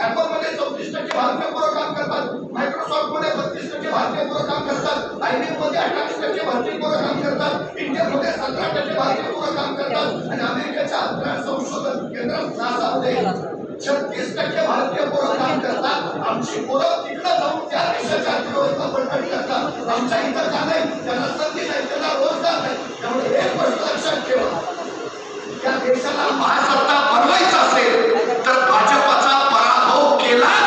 ऍपलमध्ये चौतीस टक्के भारतीय पोरं काम करतात. मायक्रोसॉफ्टमध्ये बत्तीस टक्के भारतीय पोरं काम करतात. आयबीएममध्ये अठ्ठावीस टक्के भारतीय पोरं काम करतात. इंडियामध्ये सतरा टक्के भारतीय पोरं काम करतात. आणि अमेरिकेच्या अंतराळ संशोधन केंद्र नासामध्ये छत्तीस टक्के भारतीय पोरं काम करतात. आमची पोरं तिकडे जाऊन त्या देशाच्या अर्थव्यवस्था बळकट करतात. आमच्या इथं का नाही? त्यांना संधी नाही. त्यांना रोजगार नाही. त्यामुळे एक गोष्ट लक्षात ठेवा. या देशाला महासत्ता बनवायचं असेल तर भाजपाचा Amen.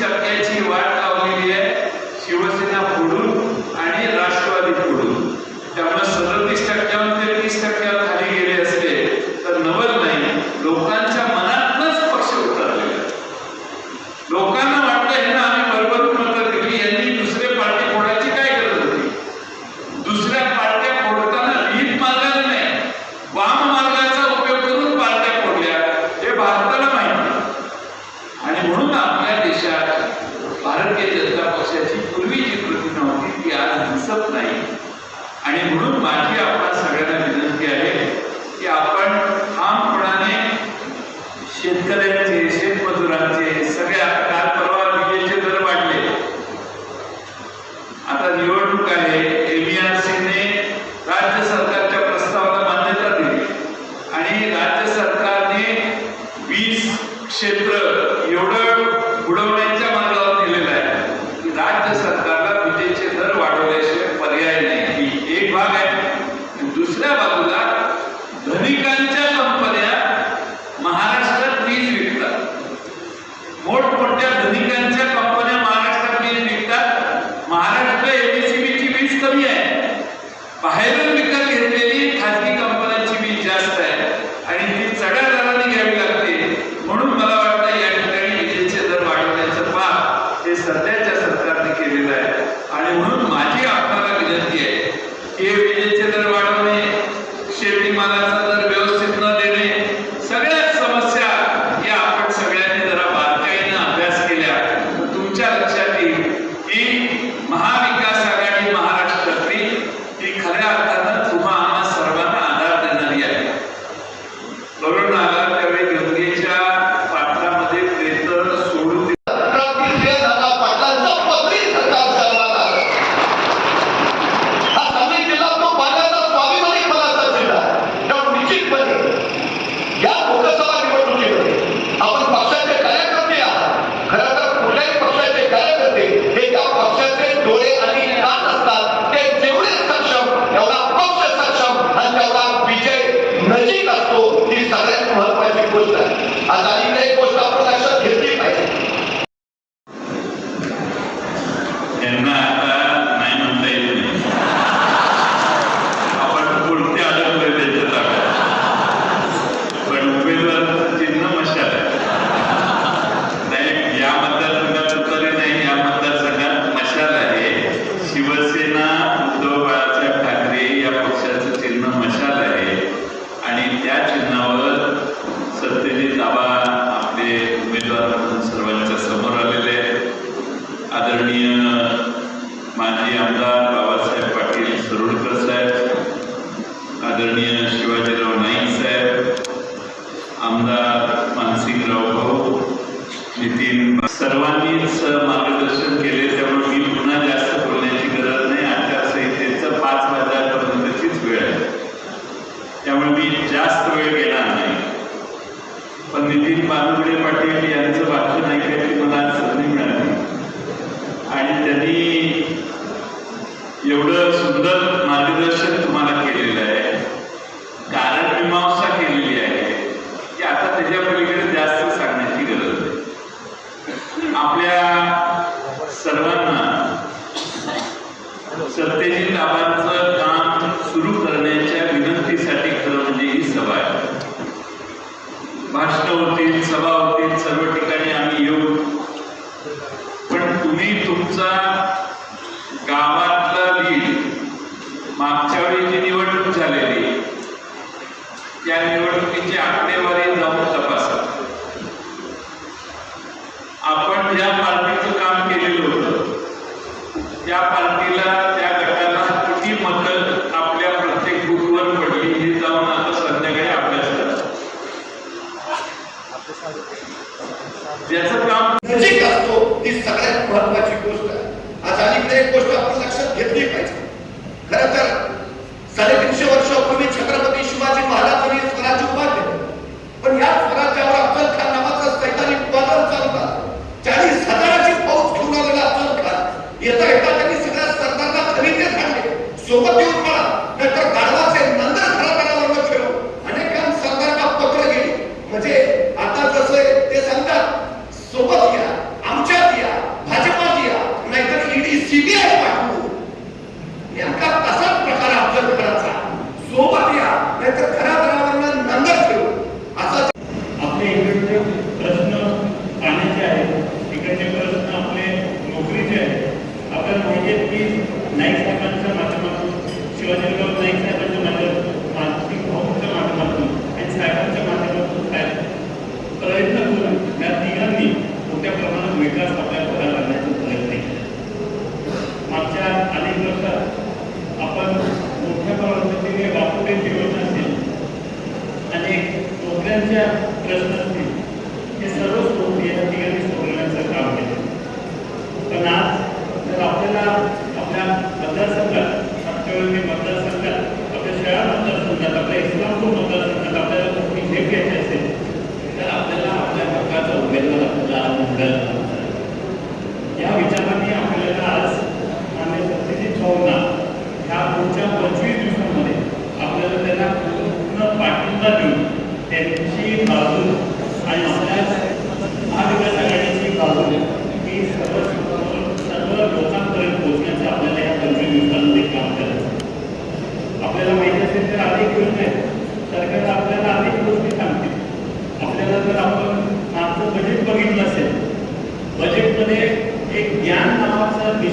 सदतीस टक्क्याची वाट आता निवडणूक आहे. एमईआरसीने राज्य सरकारच्या प्रस्तावाला मान्यता दिली. आणि राज्य सरकारने वीस क्षेत्र আর দালিমরা এই প্রশ্ন झालेली. त्या निवडणुकीची आकडेवारी जाऊन तपासा. आपण ज्या पार्टीचं काम केलेलं होतं त्या पार्टीला त्या गटाला किती मतं आपल्या प्रत्येक ग्रुपवर पडली हे जाऊन आता संध्याकाळी अभ्यास करा. ज्याचं काम असतो ती सगळ्यात महत्वाची गोष्ट आहे. आज अलीकडे एक गोष्ट आपण लक्षात घेतली पाहिजे. खरं तर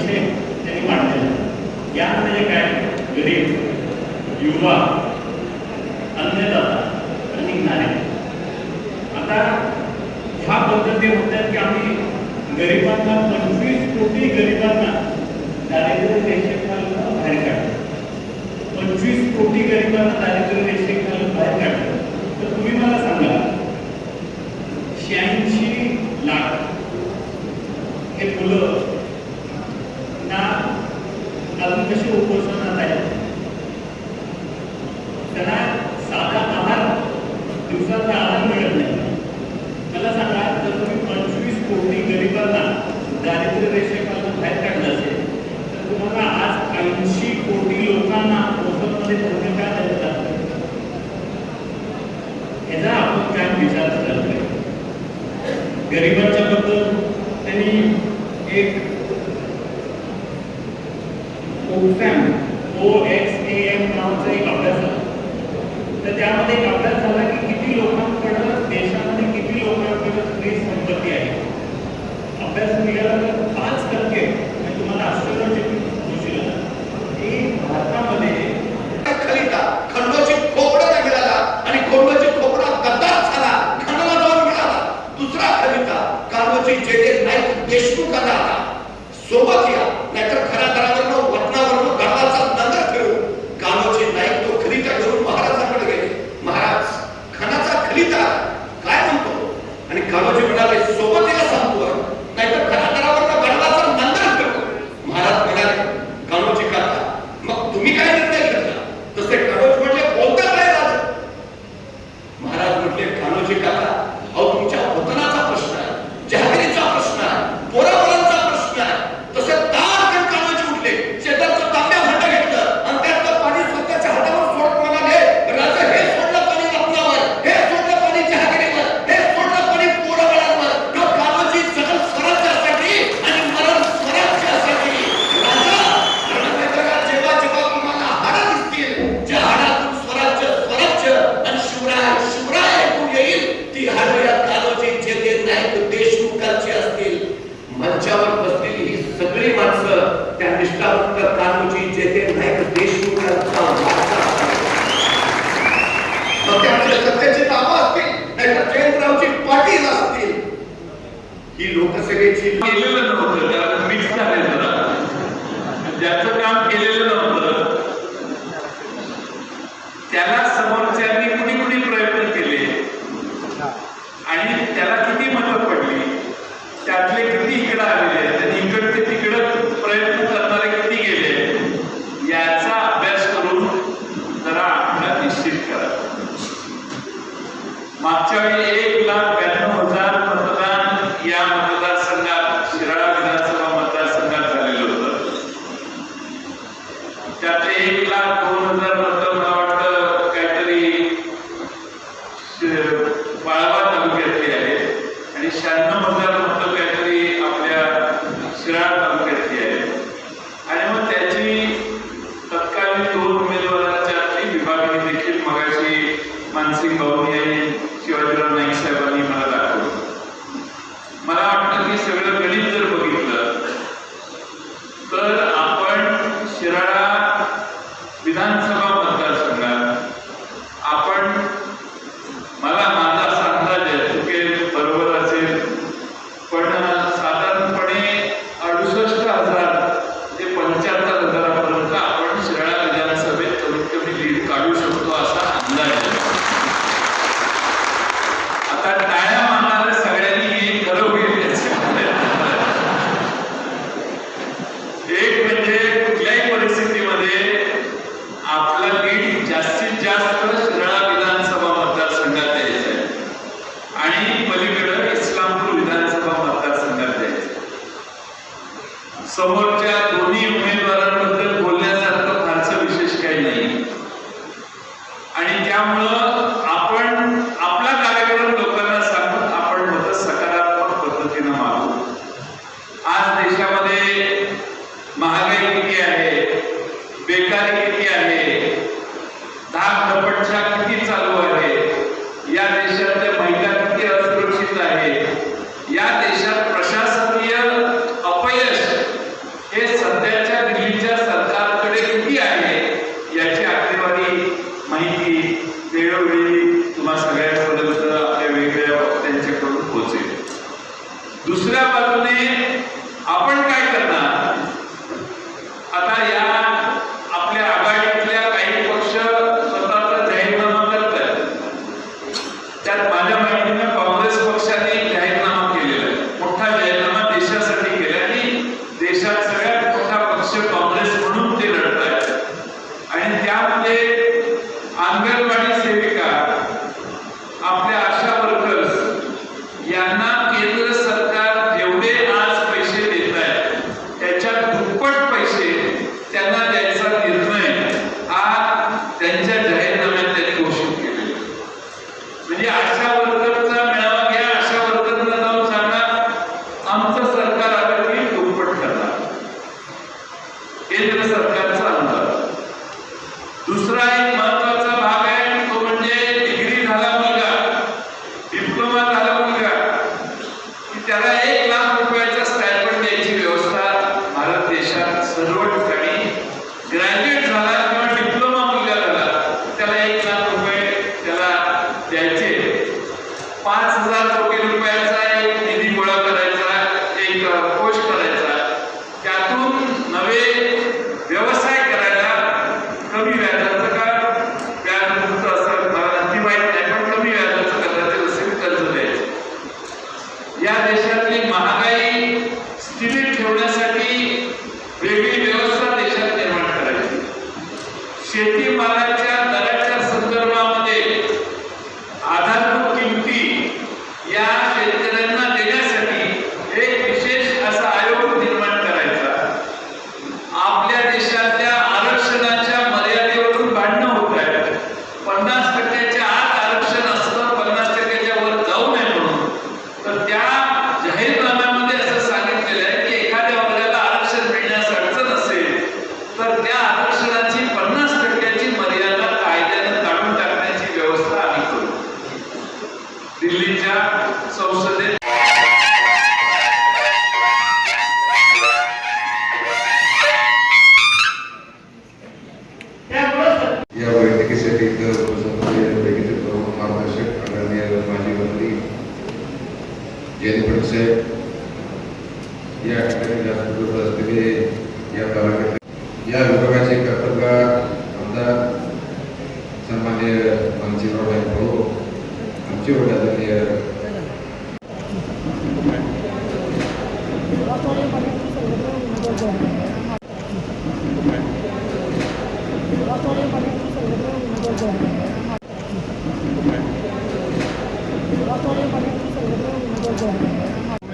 विषय त्यांनी मांडलेला या म्हणजे काय? गरीब युवा अन्नदाता निघणारे. आता ह्या पद्धती म्हणतात की आम्ही गरिबांना पंचवीस कोटी गरिबांना दारिद्र्य रेषेखालनं बाहेर काढतो पंचवीस कोटी गरिबांना दारिद्र्य रेषेखालनं बाहेर काढतो तर तुम्ही मला सांगा शहाऐंशी गरिबांच्या बद्दल त्यांनी एक गीता काय म्हणतो? आणि कान्होजी म्हणाले सोबत Muchas gracias. যাতে এই কাজ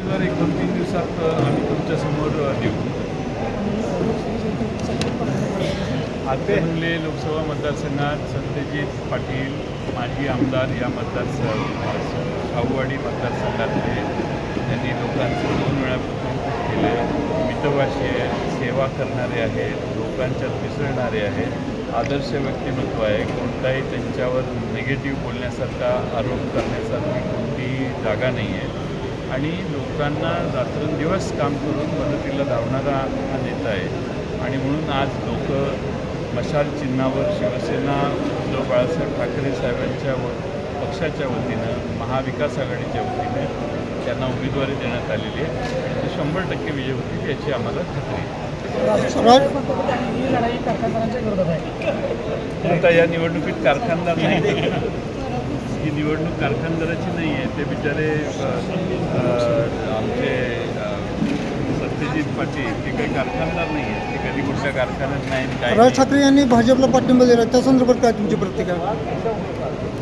उमेदवार एक दोन तीन दिवसात आम्ही तुमच्यासमोर देऊ हातकणंगले लोकसभा मतदारसंघात सत्यजित पाटील माजी आमदार या मतदारसंघ शाहूवाडी मतदारसंघातले त्यांनी लोकांचं दोन वेळा केलं मितभाषी आहे सेवा करणारे आहेत लोकांच्यात मिसळणारे आहेत. आदर्श व्यक्तिमत्व आहे. कोणताही त्यांच्यावर निगेटिव्ह बोलण्यासारखा आरोप करण्यासारखी कोणतीही जागा नाही आहे आणि लोकांना रात्रंदिवस काम करून मदतीला धावणारा हा नेता आहे. आणि म्हणून आज लोक मशाल चिन्हावर शिवसेना उद्धव बाळासाहेब ठाकरे साहेबांच्या व पक्षाच्या वतीनं महाविकास आघाडीच्या वतीने त्यांना उमेदवारी देण्यात आलेली आहे. आणि ते शंभर टक्के विजय होतील याची आम्हाला खात्री आहे. आता या निवडणुकीत कारखानदार नाही. ही निवडणूक कारखानदाराची नाही आहे ते बिचारे आमचे सत्यजित पाटील ते काही कारखानदार नाही आहेत ते कधी कुठल्या कारखान्यात नाही राज ठाकरे यांनी भाजपला पाठिंबा दिला. त्या संदर्भात काय तुमची प्रतिक्रिया?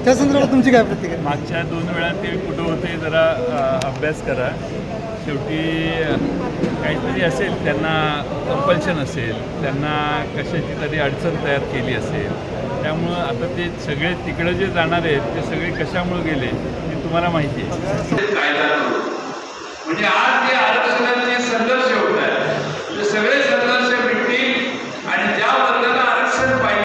त्या संदर्भात तुमची काय प्रतिक्रिया? मागच्या दोन वेळा ते कुठं होते जरा अभ्यास करा. शेवटी काहीतरी असेल त्यांना कंपल्शन असेल त्यांना कशाची तरी अडचण तयार केली असेल त्यामुळं आता ते सगळे तिकडे जे जाणार आहेत ते सगळे कशामुळे गेले हे तुम्हाला माहिती आहे. म्हणजे आज जे आरक्षणाचे संघर्ष होत आहेत सगळेच